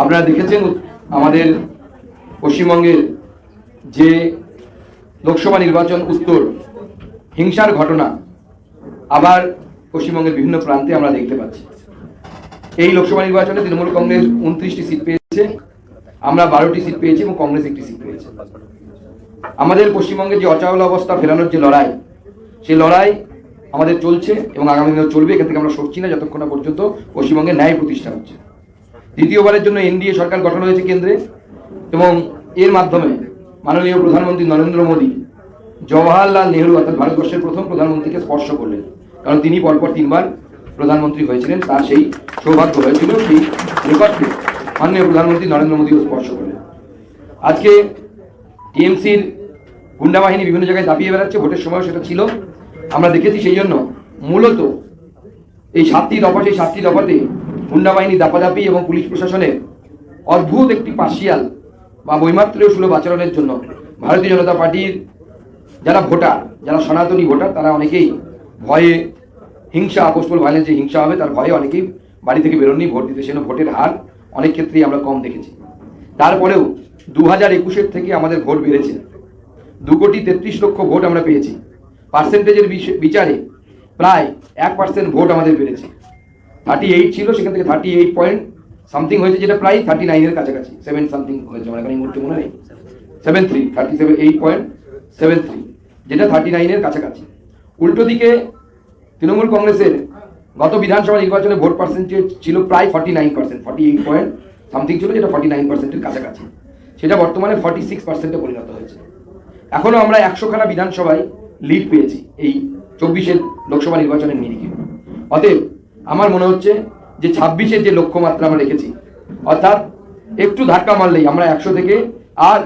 আপনারা দেখেছেন আমাদের পশ্চিমবঙ্গের যে লোকসভা নির্বাচন উত্তর, হিংসার ঘটনা, আবার পশ্চিমবঙ্গের বিভিন্ন প্রান্তে আমরা দেখতে পাচ্ছি। এই লোকসভা নির্বাচনে তৃণমূল কংগ্রেস উনত্রিশটি সিট পেয়েছে, আমরা বারোটি সিট পেয়েছি এবং কংগ্রেস একটি সিট পেয়েছে। আমাদের পশ্চিমবঙ্গের যে অচল অবস্থা, ফেরানোর যে লড়াই, সেই লড়াই আমাদের চলছে এবং আগামী দিনেও চলবে, এখান থেকে আমরা সরছি না, যতক্ষণ না পর্যন্ত পশ্চিমবঙ্গে ন্যায় প্রতিষ্ঠা হচ্ছে। দ্বিতীয়বারের জন্য এনডিএ সরকার গঠন হয়েছে কেন্দ্রে এবং এর মাধ্যমে মাননীয় প্রধানমন্ত্রী নরেন্দ্র মোদী, জওয়াহরলাল নেহরু অর্থাৎ ভারতবর্ষের প্রথম প্রধানমন্ত্রীকে স্পর্শ করলেন। কারণ তিনি পরপর তিনবার প্রধানমন্ত্রী হয়েছিলেন, তার সেই সৌভাগ্য হয়েছিল, সেই রেকর্ডকে মাননীয় প্রধানমন্ত্রী নরেন্দ্র মোদীও স্পর্শ করলেন। আজকে টিএমসির গুন্ডা বাহিনী বিভিন্ন জায়গায় দাপিয়ে বেড়াচ্ছে, ভোটের সময় সেটা ছিল। আমরা দেখেছি সেই জন্য মূলত এই সাতটি দফা, সেই সাতটি দফাতে গুন্ডা বাহিনী দাপাদাপি এবং পুলিশ প্রশাসনের অদ্ভুত একটি পার্সিয়াল বা বৈমাত্রীয় সুলভ আচরণের জন্য ভারতীয় জনতা পার্টির যারা ভোটার, যারা সনাতনী ভোটার, তারা অনেকেই ভয়ে হিংসা আপোষপল ভাইলেন্স যে হিংসা হবে। তার ভয়ে অনেকেই বাড়ি থেকে বেরোননি, ভোট দিতে। সেজন্য ভোটের হার অনেক ক্ষেত্রেই আমরা কম দেখেছি। তারপরেও দু হাজার একুশের থেকে আমাদের ভোট বেড়েছে। দু কোটি তেত্রিশ লক্ষ ভোট আমরা পেয়েছি। পার্সেন্টেজের বিচারে প্রায় এক পার্সেন্ট ভোট আমাদের বেড়েছে। থার্টি এইট ছিল, সেখান থেকে থার্টি এইট পয়েন্ট সামথিং হয়েছে, যেটা প্রায় থার্টি নাইনের কাছাকাছি সেভেন সামথিং হয়েছে, আমার এখন এই মুহূর্তে মনে নেই। Seven three thirty seven eight point seven three যেটা থার্টি নাইনের কাছাকাছি। উল্টো দিকে তৃণমূল কংগ্রেসের গত বিধানসভা নির্বাচনে ভোট পার্সেন্টেজ ছিল প্রায় forty nine percent forty eight point something ছিল, যেটা ফর্টি নাইন পার্সেন্টের কাছাকাছি। সেটা বর্তমানে ফর্টি সিক্স পার্সেন্টে পরিণত হয়েছে। এখনও আমরা একশোখানা বিধানসভায় লিড পেয়েছি এই চব্বিশের লোকসভা নির্বাচনের নিরিখে। অতএব আমার মনে হচ্ছে যে ছাব্বিশের যে লক্ষ্যমাত্রা আমরা রেখেছি, অর্থাৎ একটু ধাক্কা মারলেই আমরা একশো থেকে আর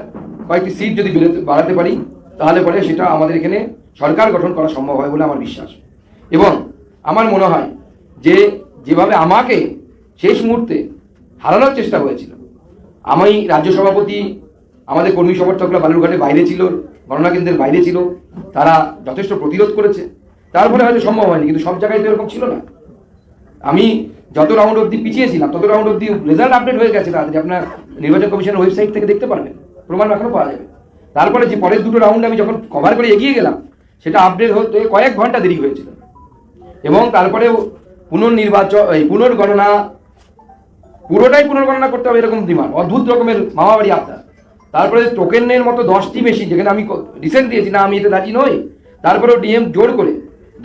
কয়েকটি সিট যদি বাড়াতে পারি, তাহলে পরে সেটা আমাদের এখানে সরকার গঠন করা সম্ভব হয় বলে আমার বিশ্বাস। এবং আমার মনে হয় যে যেভাবে আমাকে শেষ মুহূর্তে হারানোর চেষ্টা হয়েছিল, আমি রাজ্য সভাপতি, আমাদের কর্মী সমর্থকরা বালুরঘাটে বাইরে ছিল, গণনা কেন্দ্রের বাইরে ছিল, তারা যথেষ্ট প্রতিরোধ করেছে। তারপরে হয়তো সম্ভব হয়নি, কিন্তু সব জায়গায় তো এরকম ছিল না। আমি যত রাউন্ড অবধি পিছিয়েছিলাম, তত রাউন্ড অবধি রেজাল্ট আপডেট হয়ে গেছে তাড়াতাড়ি। আপনার নির্বাচন কমিশনের ওয়েবসাইট থেকে দেখতে পারবেন, প্রমাণ এখনও পাওয়া যাবে। তারপরে যে পরের দুটো রাউন্ড আমি যখন কভার করে এগিয়ে গেলাম, সেটা আপডেট হতে কয়েক ঘণ্টা দেরি হয়েছিল। এবং তারপরে পুনর্নির্বাচন, এই পুনর্গণনা, পুরোটাই পুনর্গণনা করতে হবে এরকম ডিমান্ড অদ্ভুত রকমের মামাবাড়ি আপনার তারপরে টোকেনের মতো দশটি মেশিন যেখানে আমি রিসেন্ট দিয়েছি, না আমি এতে রাজি নই। তারপরেও ডিএম জোর করে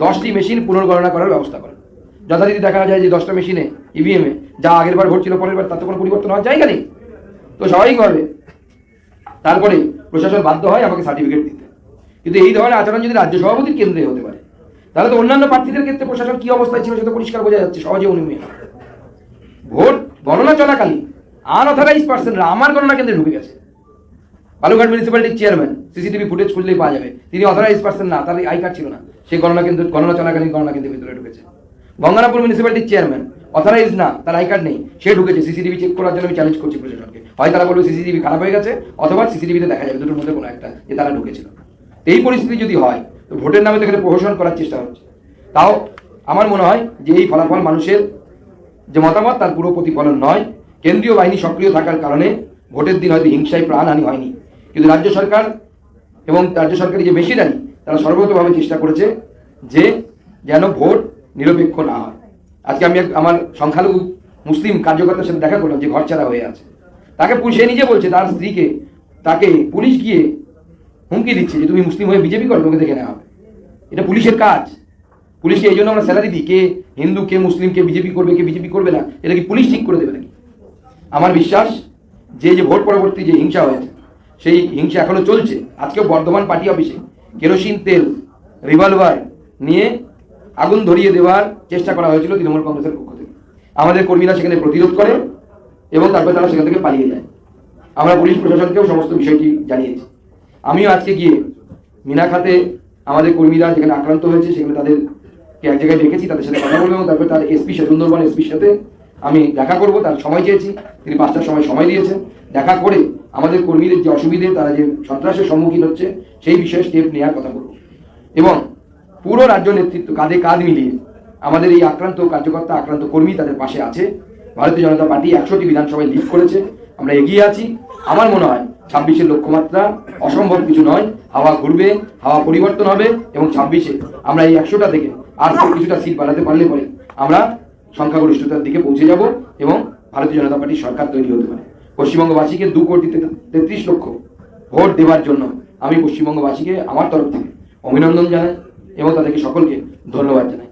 দশটি মেশিন পুনর্গণনা করার ব্যবস্থা করেন যথারীতি দেখা যায় যে দশটা মেশিনে ইভিএমে যা আগের বার ভোট ছিল পরের বার তাতে কোনো পরিবর্তন হওয়ার জায়গা নেই। তো স্বাভাবিকভাবে তারপরে প্রশাসন বাধ্য হয় আমাকে সার্টিফিকেট দিতে। কিন্তু এই ধরনের আচরণ যদি রাজ্য সভাপতির কেন্দ্রে হতে পারে, তাহলে তো অন্যান্য প্রার্থীদের ক্ষেত্রে প্রশাসন কি অবস্থায় ছিল সেটা পরিষ্কার বোঝা যাচ্ছে, সহজে অনুমেয় ভোট গণনা চলাকালীন আনঅথরাইজ পার্সনরা আমার গণনা কেন্দ্রে ঢুকে গেছে। বালুঘাট মিউনিসিপ্যালিটির চেয়ারম্যান সিসিটিভি ফুটেজ খুললেই পাওয়া যাবে। তিনি অথরাইজ পার্সন না, তার আই কার্ড ছিল না। সেই গণনা কেন্দ্র, গণনা চলাকালীন গণনা কেন্দ্রের ভিতরে ঢুকেছে। গঙ্গারামপুর মিউনিসিপ্যালিটির চেয়ারম্যান অথরাইজ না, তার আই কার্ড নেই। সে ঢুকেছে সিসিটিভি চেক করার জন্য আমি চ্যালেঞ্জ করছি প্রশাসনকে। হয় তারা বলবে সিসিটিভি খারাপ হয়ে গেছে, অথবা সিসিটিভিতে দেখা যাবে, দুটোর মধ্যে কোনো একটা, যে তারা ঢুকেছিল। এই পরিস্থিতি যদি হয়, তো ভোটের নামে তো এখানে প্রহসন করার চেষ্টা হচ্ছে। তাও আমার মনে হয় যে এই ফলাফল মানুষের যে মতামত, তার পুরো প্রতিফলন নয়। কেন্দ্রীয় বাহিনী সক্রিয় থাকার কারণে ভোটের দিন হয়তো হিংসায় প্রাণহানি হয়নি। কিন্তু রাজ্য সরকার এবং রাজ্য সরকারি যে বেশিরানি তারা সর্বতভাবে চেষ্টা করেছে যে যেন ভোট নিরপেক্ষ না হয়। আজকে আমি আমার সংখ্যালঘু মুসলিম কার্যকর্তার সাথে দেখা করলাম যে ঘরছাড়া হয়ে আছে। তাকে পুলিশ নিজে বলছে তার স্ত্রীকে, তাকে পুলিশ গিয়ে হুমকি দিচ্ছে যে তুমি মুসলিম হয়ে বিজেপি করো তোমাকে দেখে নেওয়া। হবে এটা পুলিশের কাজ। পুলিশকে এই জন্য আমরা স্যালারি দিই। কে হিন্দু, কে মুসলিম, কে বিজেপি করবে, কে বিজেপি করবে না এটা কি পুলিশ ঠিক করে দেবে নাকি? আমার বিশ্বাস, যে যে ভোট পরবর্তী যে হিংসা হয়েছে, সেই হিংসা এখনও চলছে। আজকেও বর্ধমান পার্টি অফিসে কেরোসিন তেল, রিভলভার নিয়ে আগুন ধরিয়ে দেওয়ার চেষ্টা করা হয়েছিল তৃণমূল কংগ্রেসের পক্ষ থেকে। আমাদের কর্মীরা সেখানে প্রতিরোধ করে এবং তারপর তারা সেখান থেকে পালিয়ে যায়। আমরা পুলিশ প্রশাসনকেও সমস্ত বিষয়টি জানিয়েছি। আমিও আজকে গিয়ে মিনাখাতে আমাদের কর্মীরা যেখানে আক্রান্ত হয়েছে সেখানে তাদেরকে এক জায়গায় ডেকেছি, তাদের সাথে কথা বলব এবং তারপরে তার এসপি সুন্দরবন এসপির সাথে আমি দেখা করব। তার সময় চেয়েছি, তিনি পাঁচটার সময় সময় দিয়েছেন। দেখা করে আমাদের কর্মীদের যে অসুবিধে, তারা যে সন্ত্রাসের সম্মুখীন হচ্ছে, সেই বিষয়ে স্টেপ নেওয়ার কথা বলব। এবং পুরো রাজ্য নেতৃত্ব কাঁধে কাঁধ মিলিয়ে আমাদের এই আক্রান্ত কার্যকর্তা, আক্রান্ত কর্মী তাদের পাশে আছে। ভারতীয় জনতা পার্টি একশোটি বিধানসভায় লিড করেছে। আমরা এগিয়ে আছি। আমার মনে হয় ছাব্বিশের লক্ষ্যমাত্রা অসম্ভব কিছু নয়। হাওয়া ঘুরবে, হাওয়া পরিবর্তন হবে এবং ছাব্বিশে আমরা এই একশোটা থেকে আর কিছুটা সিট বাড়াতে পারলে পরে আমরা সংখ্যাগরিষ্ঠতার দিকে পৌঁছে যাব এবং ভারতীয় জনতা পার্টির সরকার তৈরি হতে পারে। পশ্চিমবঙ্গবাসীকে দু কোটি তেত্রিশ লক্ষ ভোট দেওয়ার জন্য আমি পশ্চিমবঙ্গবাসীকে আমার তরফ থেকে অভিনন্দন জানাই। এবং তাদেরকে সকলকে ধন্যবাদ জানাই।